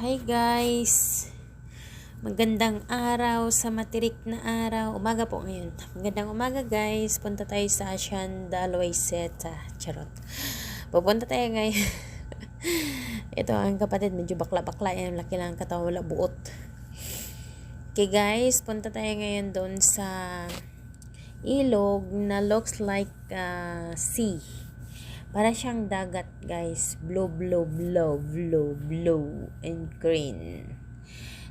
Hi guys! Magandang araw sa matirik na araw. Umaga po ngayon. Magandang umaga guys. Punta tayo sa Asianda Loiseta. Charot. Pupunta tayo ngayon. Ito ang kapatid. Medyo bakla-bakla. Yan. Laki lang ang katawan. Wala buot. Okay guys. Punta tayo ngayon doon sa ilog na looks like uh, sea. Para siyang dagat, guys. Blue, blue, blue, blue, blue, and green.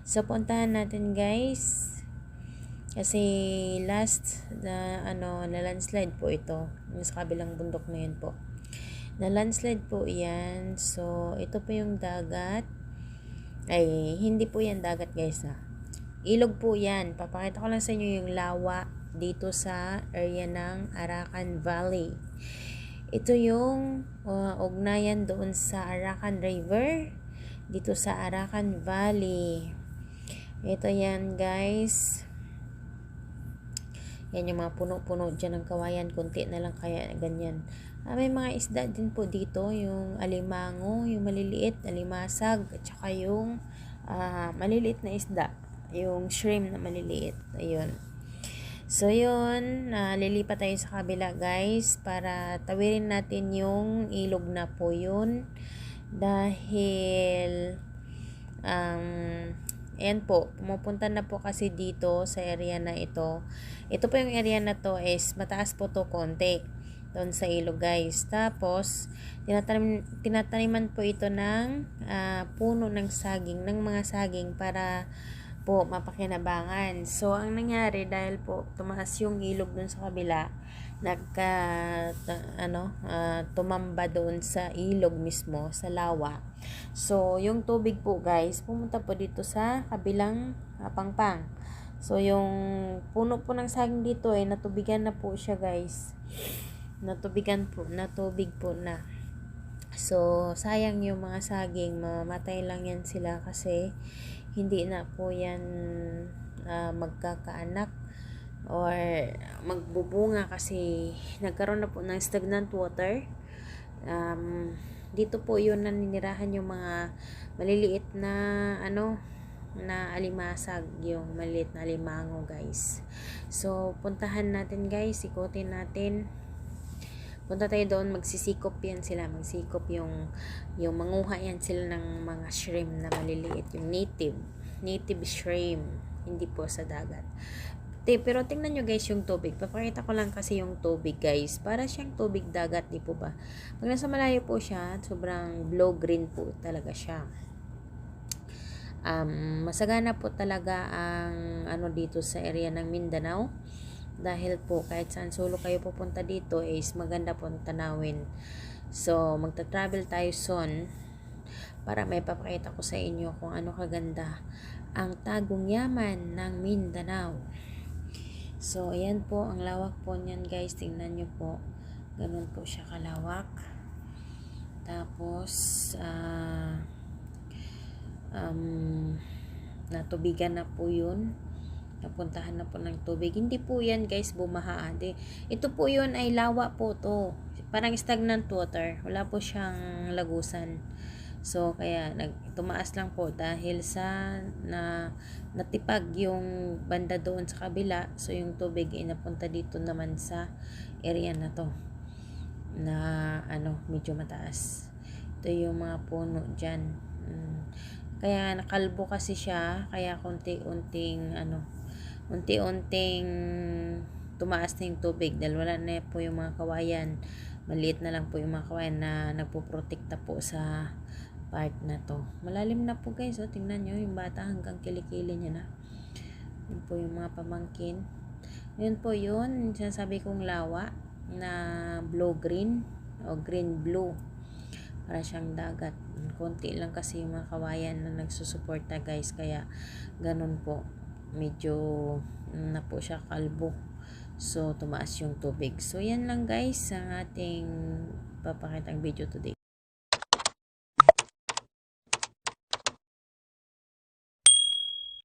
So, puntahan natin, guys. Kasi, last, na, ano, na landslide po ito. Sa kabilang bundok na yun po. Na landslide po yan. So, ito po yung dagat. Ay, hindi po yan dagat, guys, ha. Ilog po yan. Papakita ko lang sa inyo yung lawa dito sa area ng Arakan Valley. Ito yung uh, ugnayan doon sa Arakan River dito sa Arakan Valley. Ito yan guys. Yan yung mga puno-puno dyan ng kawayan. Kunti na lang kaya ganyan. Ah, may mga isda din po dito. Yung alimango, yung maliliit, alimasag, at saka yung uh, maliliit na isda. Yung shrimp na maliliit. Ayun. So, yun, uh, lilipat tayo sa kabila guys para tawirin natin yung ilog na po yun dahil um, ayan po, pumupunta na po kasi dito sa area na ito. Ito po yung area na to is mataas po to konti doon sa ilog guys. Tapos, tinatanim, tinataniman po ito ng uh, puno ng saging, ng mga saging para po mapakinabangan. So, ang nangyari dahil po tumaas yung ilog dun sa kabila, nagka ano, uh, tumamba doon sa ilog mismo, sa lawa. So, yung tubig po guys, pumunta po dito sa kabilang uh, pangpang. So, yung puno po ng saging dito eh, natubigan na po siya guys. Natubigan po, natubig po na. So, sayang yung mga saging, mamatay lang yan sila kasi hindi na po yan uh, magkakaanak or magbubunga kasi nagkaroon na po ng stagnant water. Um, dito po yun naninirahan yung mga maliliit na ano na alimasag yung maliliit na alimango guys. So puntahan natin guys. Ikutin natin punta tayo doon magsisikop yan sila magsikop yung yung manguha yan sila ng mga shrimp na maliliit yung native native shrimp hindi po sa dagat. Pero tingnan nyo guys yung tubig. Papakita ko lang kasi yung tubig guys. Para siyang tubig dagat di po ba? Pag nasa malayo po siya sobrang blue green po talaga siya. Um, masagana po talaga ang ano dito sa area ng Mindanao dahil po kahit saan solo kayo pupunta dito is maganda po tanawin. So magta-travel tayo soon para may papakita ko sa inyo kung ano kaganda ang tagong yaman ng Mindanao. So ayan po ang lawak po niyan guys. Tingnan nyo po. Ganun po siya kalawak. Tapos uh, um, natubigan na po yun napuntahan na po ng tubig. Hindi po yan guys bumaha. Di, ito po yun ay lawa po to. Parang stagnant water. Wala po siyang lagusan. So, kaya nag, tumaas lang po dahil sa na natipag yung banda doon sa kabila. So, yung tubig ay napunta dito naman sa area na to na ano, medyo mataas. Ito yung mga puno dyan. Hmm. Kaya nakalbo kasi siya, kaya konti-unting ano, unti-unting tumaas na yung tubig dahil wala na po yung mga kawayan. Maliit na lang po yung mga kawayan na nagpo-protekta po sa part na to. Malalim na po guys oh, tingnan nyo yung bata hanggang kilikili niya na. Yun po yung mga pamangkin. Yun po yun sinasabi kong lawa na blue green o green blue. Para siyang dagat. Konti lang kasi yung mga kawayan na nagsusuporta guys. Kaya ganun po medyo na po siya kalbo. So tumaas yung tubig. So yan lang guys ang ating papakitang video today